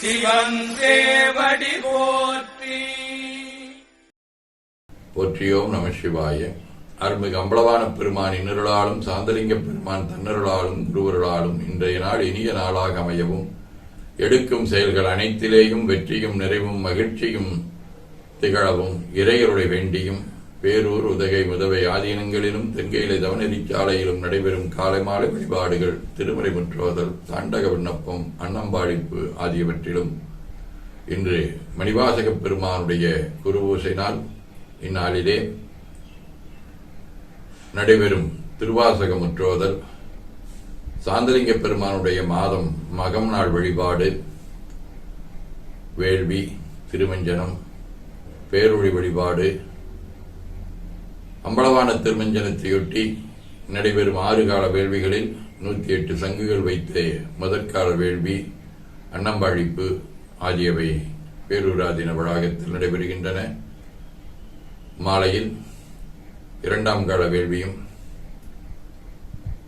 சிவன் தேவடி போற்றி. போற்றியோம் நம சிவாய. அருமிகு அம்பளவான பெருமான் இன்னருளாலும் சாந்தலிங்க பெருமான் தன்னருளாலும் குருவருளாலும் இன்றைய நாள் இனிய நாளாக அமையவும். எடுக்கும் செயல்கள் அனைத்திலேயும் வெற்றியும் நிறைவும் மகிழ்ச்சியும் திகழவும் இறையருளை வேண்டியும் பேரூர் உதகை முதவை ஆதீனங்களிலும் தென்கையிலை தவநெறிச்சாலையிலும் நடைபெறும் காலை மாலை வழிபாடுகள் திருமறை முற்றோதல் தாண்டக விண்ணப்பம் அன்னம்பாடிப்பு ஆகியவற்றிலும் இன்று மணிவாசகப் பெருமானுடைய குருபூசை நாள். இந்நாளிலே நடைபெறும் திருவாசக முற்றோதல் சாந்தலிங்க பெருமானுடைய மாதம் மகம் நாள் வழிபாடு வேள்வி திருமஞ்சனம் பேரொழி வழிபாடு அம்பலவான திருமஞ்சனத்தையொட்டி நடைபெறும் ஆறு கால வேள்விகளில் நூற்றி எட்டு சங்குகள் வைத்த முதற்கால வேள்வி அன்னம்பாழிப்பு ஆகியவை பேரூராதீன வளாகத்தில் நடைபெறுகின்றன. மாலையில் இரண்டாம் கால வேள்வியும்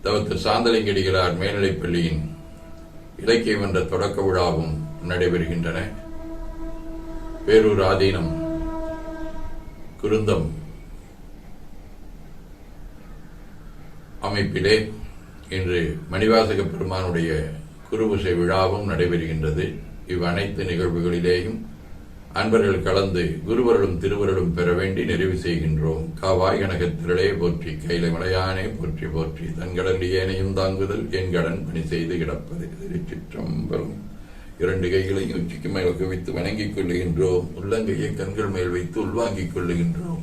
தவத்து சாந்தலிங்கடிகளார் மேல்நிலைப்பள்ளியின் இலக்கியம் என்ற தொடக்க விழாவும் நடைபெறுகின்றன. பேரூர் ஆதீனம் குருந்தம் அமைப்பிலே இன்று மணிவாசக பெருமானுடைய குருபூசை விழாவும் நடைபெறுகின்றது. இவ் அனைத்து நிகழ்வுகளிலேயும் அன்பர்கள் கலந்து குருவர்களும் திருவருளும் பெற வேண்டி நிறைவு செய்கின்றோம். காவாய் கனகத்திரளே போற்றி கைலை மலையானே போற்றி போற்றி. தன்கடல் ஏனையும் தாங்குதல் என் கடன் பணி செய்து கிடப்பது. திருச்சிற்றம்பலம். இரண்டு கைகளையும் உச்சிக்கு மேல் குவித்து வணங்கிக் கொள்ளுகின்றோம். உள்ளங்கையை கண்கள் மேல் வைத்து உள்வாங்கிக் கொள்ளுகின்றோம்.